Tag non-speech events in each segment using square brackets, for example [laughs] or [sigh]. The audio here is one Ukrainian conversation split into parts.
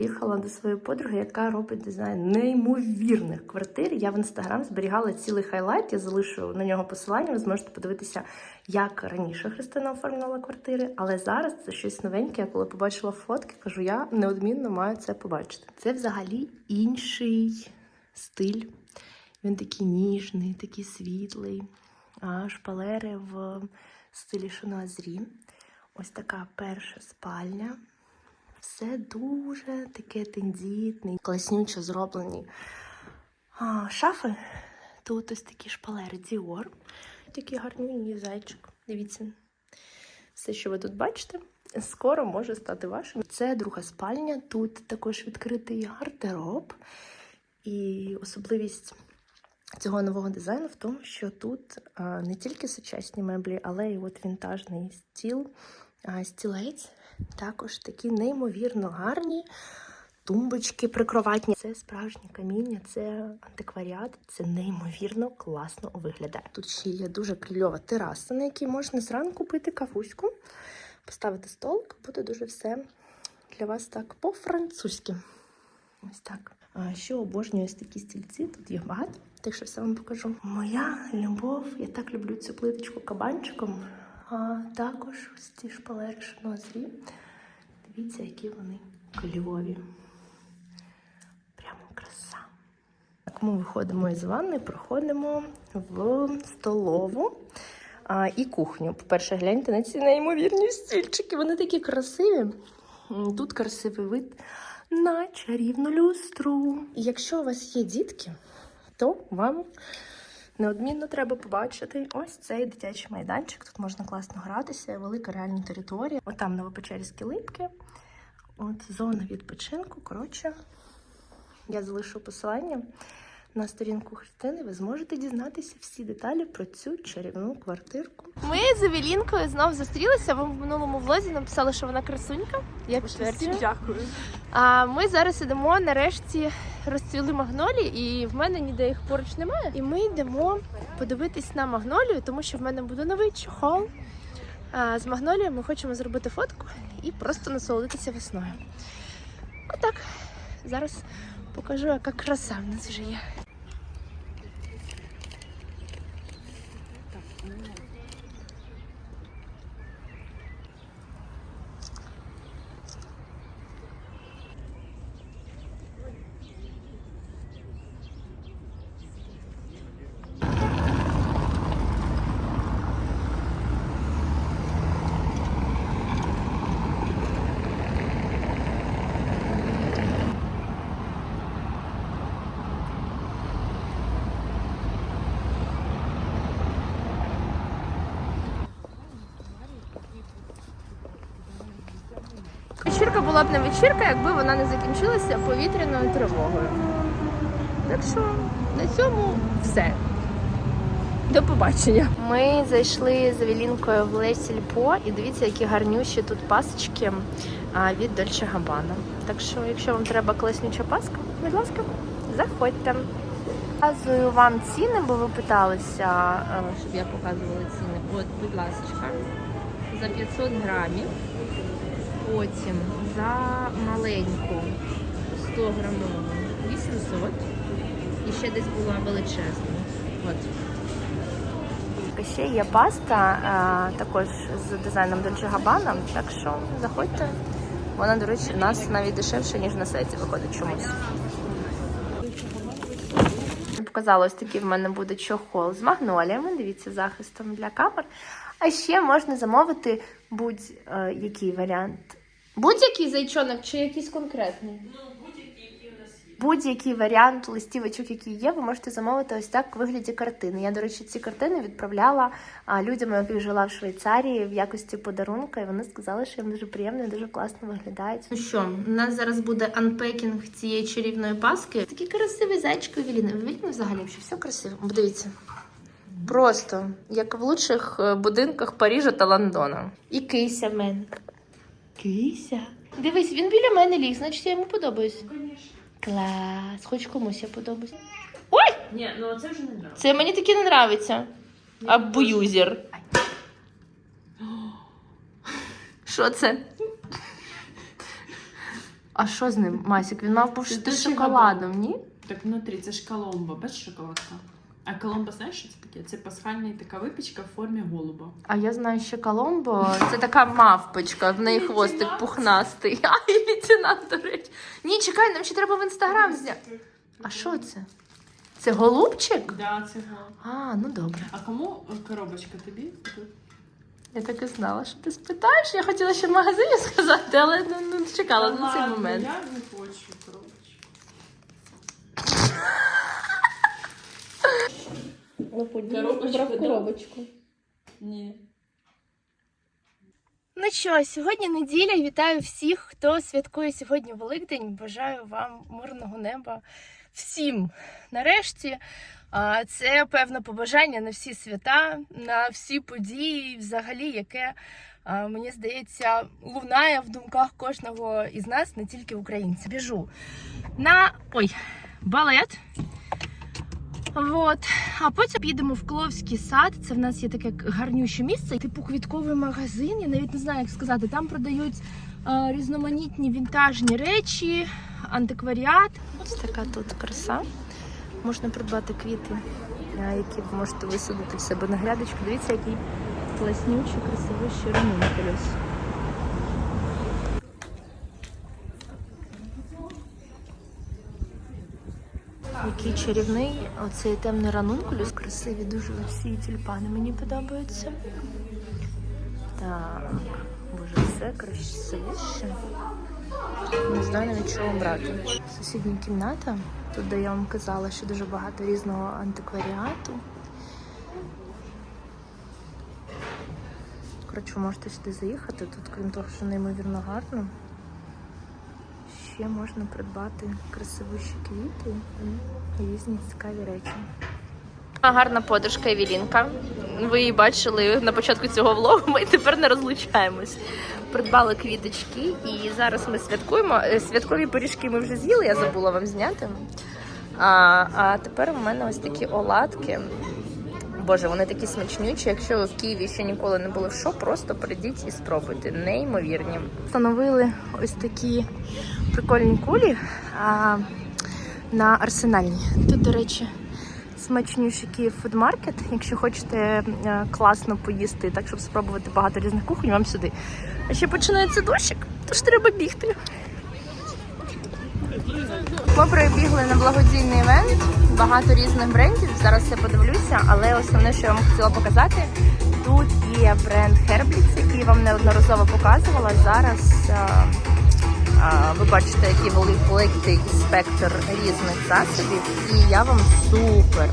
Їхала до своєї подруги, яка робить дизайн неймовірних квартир. Я в інстаграм зберігала цілий хайлайт. Я залишу на нього посилання. Ви зможете подивитися, як раніше Христина оформлювала квартири. Але зараз це щось новеньке. Я коли побачила фотки, кажу, я неодмінно маю це побачити. Це взагалі інший стиль. Він такий ніжний, такий світлий. А шпалери в стилі шануазрі. Ось така перша спальня. Все дуже таке тендітне, класнюче зроблені. А, шафи. Тут ось такі шпалери Dior. Такий гарнюній зайчик. Дивіться. Все, що ви тут бачите, скоро може стати вашим. Це друга спальня. Тут також відкритий гардероб. І особливість цього нового дизайну в тому, що тут не тільки сучасні меблі, але й от вінтажний стіл, стілець. Також такі неймовірно гарні тумбочки прикроватні. Це справжнє каміння, це антикваріат, це неймовірно класно виглядає. Тут ще є дуже кльова тераса, на якій можна зранку пити кавуську, поставити столик, буде дуже все для вас так по-французьки. Ось так. А ще обожнюю такі стільці, тут їх багато, так що все вам покажу. Моя любов, я так люблю цю плиточку кабанчиком, а також ось ці шпалери шанозрі. Дивіться, які вони кльові. Прямо краса. Так, ми виходимо із ванни, проходимо в столову а, і кухню. По-перше, гляньте на ці неймовірні стільчики. Вони такі красиві. Тут красивий вид на чарівну люстру. Якщо у вас є дітки, то вам неодмінно треба побачити ось цей дитячий майданчик. Тут можна класно гратися, велика реальна територія. От там новопечерські липки. От зона відпочинку. Коротше, я залишу посилання на сторінку Христини. Ви зможете дізнатися всі деталі про цю чарівну квартирку. Ми з Евелінкою знов зустрілися. Ви в минулому влозі написали, що вона красунька. Я підтверджую. дякую. А ми зараз ідемо нарешті розцвіли магнолії, і в мене ніде їх поруч немає. І ми йдемо подивитись на магнолію, тому що в мене буде новий чохол. А з магнолією ми хочемо зробити фотку і просто насолодитися весною. Отак. Зараз покажу, яка краса в нас вже є. Вечірка була б не вечірка, якби вона не закінчилася повітряною тривогою. Так що на цьому все. До побачення. Ми зайшли з Евелінкою в Лесільпо і дивіться, які гарнющі тут пасочки від Дольче Габана. Так що, якщо вам треба класнюча паска, будь ласка, заходьте. Показую вам ціни, бо ви питалися, щоб я показувала ціни. От, будь ласка, за 500 грамів. Потім за маленьку 100 грамову 800. І ще десь була величезна. От. Ще є паста, е, також з дизайном Dolce Gabbana, так що заходьте. Вона, до речі, у нас навіть дешевше, ніж на сайті виходить чомусь. Я Показала такий в мене буде чохол з магноліями. Дивіться, захистом для камер. А ще можна замовити будь-який варіант. Будь-який зайчонок чи якийсь конкретний? Будь-який варіант листівочок, які є, ви можете замовити ось так в вигляді картини. Я, до речі, ці картини відправляла людям, яких жила в Швейцарії в якості подарунка, і вони сказали, що їм дуже приємно і дуже класно виглядають. Ну що, у нас зараз буде анпекінг цієї чарівної паски. Такий красивий зайчик Евеліни. Ви бачите взагалі, що все красиво. Подивіться. Просто як в лучших е, будинках Парижа та Лондона. І кися в мене. Кися. Дивись, він біля мене ліг, значить я йому подобаюсь. Клас, хоч комусь я подобаюсь. Ой! Ні, ну це вже не нравиться. Це мені таки не нравиться. Абуюзер. [gasps] Що це? А що з ним, Масік? Він мав з шоколадом, ні? Так внутрі це ж коломбо, без шоколадка. А коломбо, знаєш, що це таке? Це пасхальна така випічка в формі голуба. А я знаю, що Коломбо це така мавпочка, в неї хвостик пухнастий. [laughs] А, і лейтенант, до речі. Ні, чекай, нам ще треба в інстаграм зняти. А що це? Це голубчик? Да, це голуб. А, ну добре. А кому коробочка тобі? Я так і знала, що ти спитаєш. Я хотіла ще в магазині [laughs] сказати, але не, не чекала на цей момент. Я не хочу коробочку. Коробочку, да? Ні. Ну що, сьогодні неділя. Вітаю всіх, хто святкує сьогодні Великдень. Бажаю вам мирного неба всім. Нарешті це певне побажання на всі свята, на всі події, взагалі, яке мені здається лунає в думках кожного із нас, не тільки українців. Біжу на ой, балет. От. А потім підемо в Кловський сад. Це в нас є таке гарнюще місце, типу квітковий магазин. Я навіть не знаю, як сказати. Там продають е, різноманітні вінтажні речі, антикваріат. Ось така тут краса. Можна придбати квіти, які ви можете висадити в себе на грядочку. Дивіться, який класнючий, красивий ширину на Який чарівний оцей темний ранункулюс. Красиві дуже ці тюльпани мені подобаються. Так, боже, все красивіше. Не знаю навіть чого брати. Сусідня кімната. Тут, де я вам казала, що дуже багато різного антикваріату. Коротше, можете сюди заїхати. Тут, крім того, що неймовірно гарно. Ще можна придбати красивіші квіти і різні цікаві речі. Гарна подружка Евелінка. Ви її бачили на початку цього влогу. Ми тепер не розлучаємось. Придбали квіточки, і зараз ми святкуємо. Е, Святкові пиріжки ми вже з'їли, я забула вам зняти. А, а тепер у мене ось такі оладки. Боже, вони такі смачнючі. Якщо в Києві ще ніколи не були, що просто прийдіть і спробуйте. Неймовірні. Встановили ось такі прикольні кулі а, на арсенальні. Тут, до речі, смачнющий Київ фудмаркет. Якщо хочете е, класно поїсти, так щоб спробувати багато різних кухонь, вам сюди. А ще починається дощик, тож треба бігти. Ми прибігли на благодійний івент, багато різних брендів. Зараз я подивлюся, але основне, що я вам хотіла показати, тут є бренд Herblitz, який вам неодноразово показувала. Зараз а, а, ви бачите, який вели- великий спектр різних засобів. І я вам супер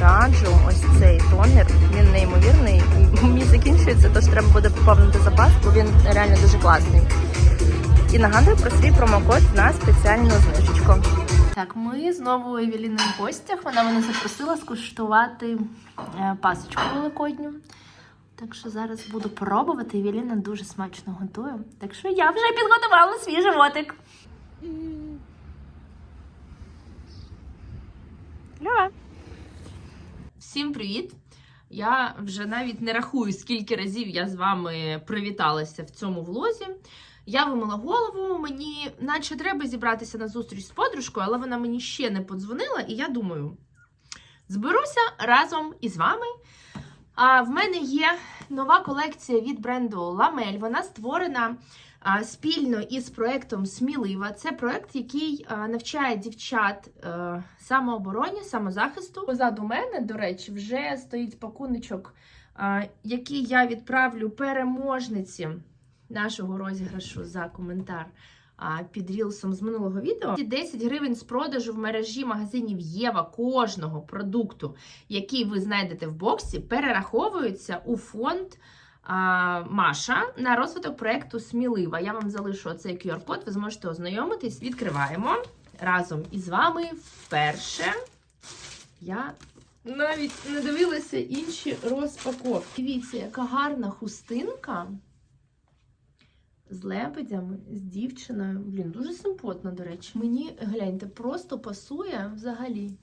раджу ось цей тонер. Він неймовірний. [laughs] Мій закінчується, тож треба буде поповнити запас, бо він реально дуже класний. І нагадую про свій промокод на спеціальну знижечку. Так, ми знову у Евеліни в гостях. Вона мене запросила скуштувати е, пасочку великодню. Так що зараз буду пробувати. Евеліна дуже смачно готує. Так що я вже підготувала свій животик. Люба. Всім привіт! Я вже навіть не рахую, скільки разів я з вами привіталася в цьому влозі. Я вимила голову, мені наче треба зібратися на зустріч з подружкою, але вона мені ще не подзвонила, і я думаю, зберуся разом із вами. А в мене є нова колекція від бренду Ламель. Вона створена а, спільно із проектом Смілива. Це проект, який а, навчає дівчат е, самообороні, самозахисту. Позаду мене, до речі, вже стоїть пакуночок, а, який я відправлю переможниці нашого розіграшу за коментар під рілсом з минулого відео. 10 гривень з продажу в мережі магазинів Єва кожного продукту, який ви знайдете в боксі, перераховуються у фонд Маша на розвиток проекту Смілива. Я вам залишу цей QR-код, ви зможете ознайомитись. Відкриваємо разом із вами вперше. Я навіть не дивилася інші розпаковки. Дивіться, яка гарна хустинка з лебедями, з дівчиною. Блін, дуже симпотно, до речі. Мені, гляньте, просто пасує взагалі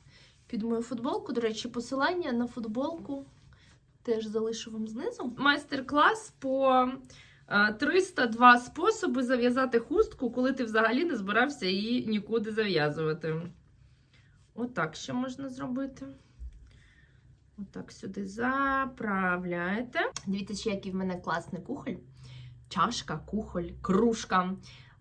під мою футболку. До речі, посилання на футболку теж залишу вам знизу. Майстер-клас по Е, 302 способи зав'язати хустку, коли ти взагалі не збирався її нікуди зав'язувати. Отак ще можна зробити. Отак сюди заправляєте. Дивіться, ще який в мене класний кухоль. Чашка, кухоль, кружка.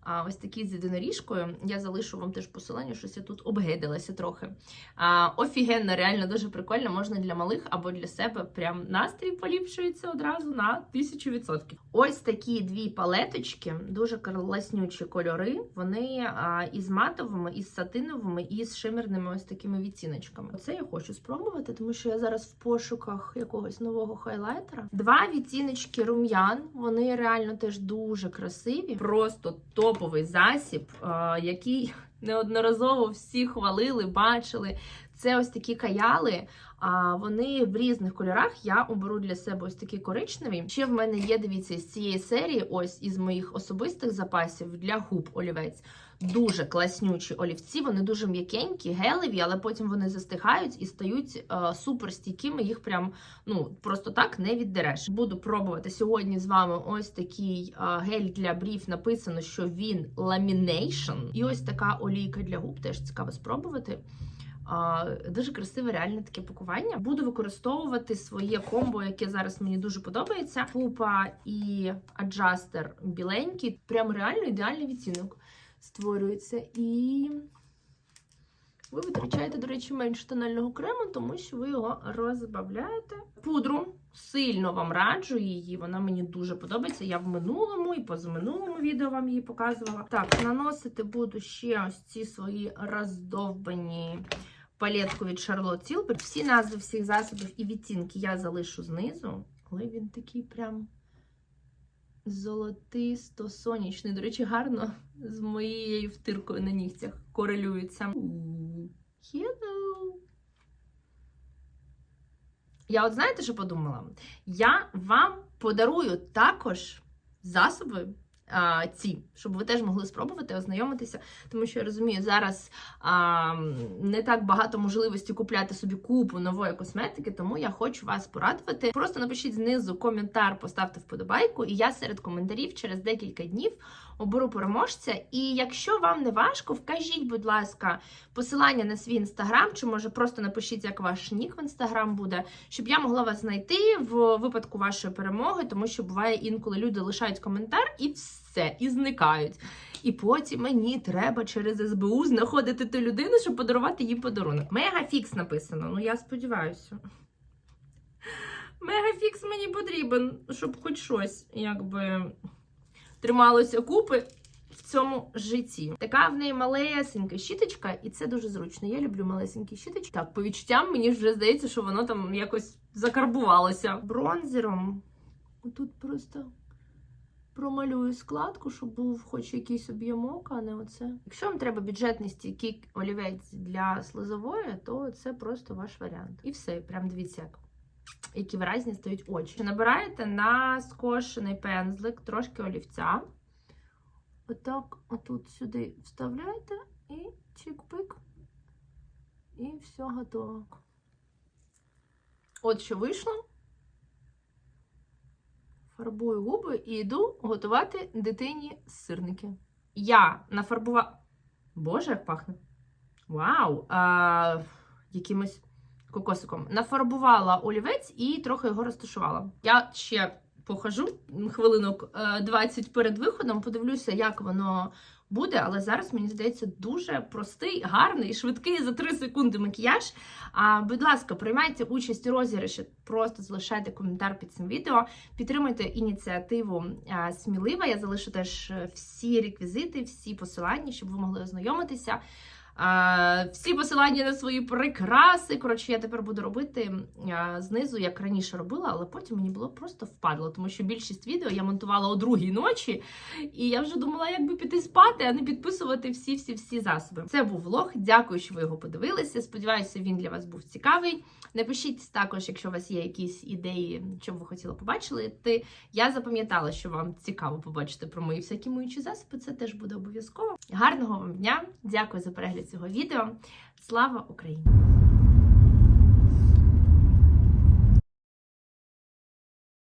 А, ось такий з єдиноріжкою. Я залишу вам теж посилання, щось я тут обгидилася трохи. А, офігенно, реально дуже прикольно. Можна для малих або для себе. Прям настрій поліпшується одразу на тисячу відсотків. Ось такі дві палеточки, дуже класнючі кольори. Вони а, із матовими, із сатиновими, і з шимерними ось такими відтіночками. Оце я хочу спробувати, тому що я зараз в пошуках якогось нового хайлайтера. Два відтіночки рум'ян. Вони реально теж дуже красиві. Просто топовий засіб, який неодноразово всі хвалили, бачили. Це ось такі каяли. А вони в різних кольорах. Я оберу для себе ось такий коричневий. Ще в мене є, дивіться, з цієї серії, ось із моїх особистих запасів для губ олівець. Дуже класнючі олівці, вони дуже м'якенькі, гелеві, але потім вони застигають і стають е, супер. Їх прям ну просто так не віддереш. Буду пробувати сьогодні з вами ось такий е, гель для брів. Написано, що він lamination. І ось така олійка для губ. Теж цікаво спробувати. Дуже красиве, реальне таке пакування. Буду використовувати своє комбо, яке зараз мені дуже подобається. Пупа і аджастер біленький. Прям реально ідеальний відтінок створюється. І ви витрачаєте, до речі, менше тонального крему, тому що ви його розбавляєте. Пудру сильно вам раджу її. Вона мені дуже подобається. Я в минулому і позаминулому відео вам її показувала. Так, наносити буду ще ось ці свої роздовбані палетку від Charlotte Tilbury. Всі назви всіх засобів і відтінки я залишу знизу, але він такий прям золотисто сонячний. До речі, гарно з моєю втиркою на нігтях корелюється. Hello! Я от знаєте, що подумала? Я вам подарую також засоби. А, ці, щоб ви теж могли спробувати ознайомитися, тому що я розумію, зараз а, не так багато можливості купляти собі купу нової косметики, тому я хочу вас порадувати. Просто напишіть знизу коментар, поставте вподобайку, і я серед коментарів через декілька днів оберу переможця. І якщо вам не важко, вкажіть, будь ласка, посилання на свій інстаграм, чи може просто напишіть, як ваш нік в інстаграм буде, щоб я могла вас знайти в випадку вашої перемоги, тому що буває інколи люди лишають коментар і все, і зникають. І потім мені треба через СБУ знаходити ту людину, щоб подарувати їй подарунок. Мегафікс написано. Ну я сподіваюся. Мегафікс мені потрібен, щоб хоч щось, якби трималося купи в цьому житті. Така в неї малесенька щіточка, і це дуже зручно. Я люблю малесенькі щіточки. Так, по відчуттям мені вже здається, що воно там якось закарбувалося. Бронзером. Тут просто промалюю складку, щоб був хоч якийсь об'ємок, а не оце. Якщо вам треба бюджетний стійкий олівець для слизової, то це просто ваш варіант. І все, прям дивіться, як. Які виразні стають очі. Набираєте на скошений пензлик трошки олівця. Отак, отут сюди вставляєте і чик-пик. І все готово. От що вийшло. Фарбую губи і йду готувати дитині сирники. Я нафарбувала. Боже, як пахне! Вау! А, якимось кокосиком. Нафарбувала олівець і трохи його розташувала. Я ще похожу хвилинок е, 20 перед виходом, подивлюся, як воно буде, але зараз мені здається дуже простий, гарний, швидкий за 3 секунди макіяж. А, будь ласка, приймайте участь у розіграші, просто залишайте коментар під цим відео. Підтримуйте ініціативу а, смілива. Я залишу теж е, всі реквізити, всі посилання, щоб ви могли ознайомитися. Всі посилання на свої прикраси. Коротше, я тепер буду робити знизу, як раніше робила, але потім мені було просто впадло, тому що більшість відео я монтувала о другій ночі, і я вже думала, як би піти спати, а не підписувати всі-всі-всі засоби. Це був влог. Дякую, що ви його подивилися. Сподіваюся, він для вас був цікавий. Напишіть також, якщо у вас є якісь ідеї, що б ви хотіли побачити. Я запам'ятала, що вам цікаво побачити про мої всякі миючі засоби. Це теж буде обов'язково. Гарного вам дня! Дякую за перегляд цього відео. Слава Україні!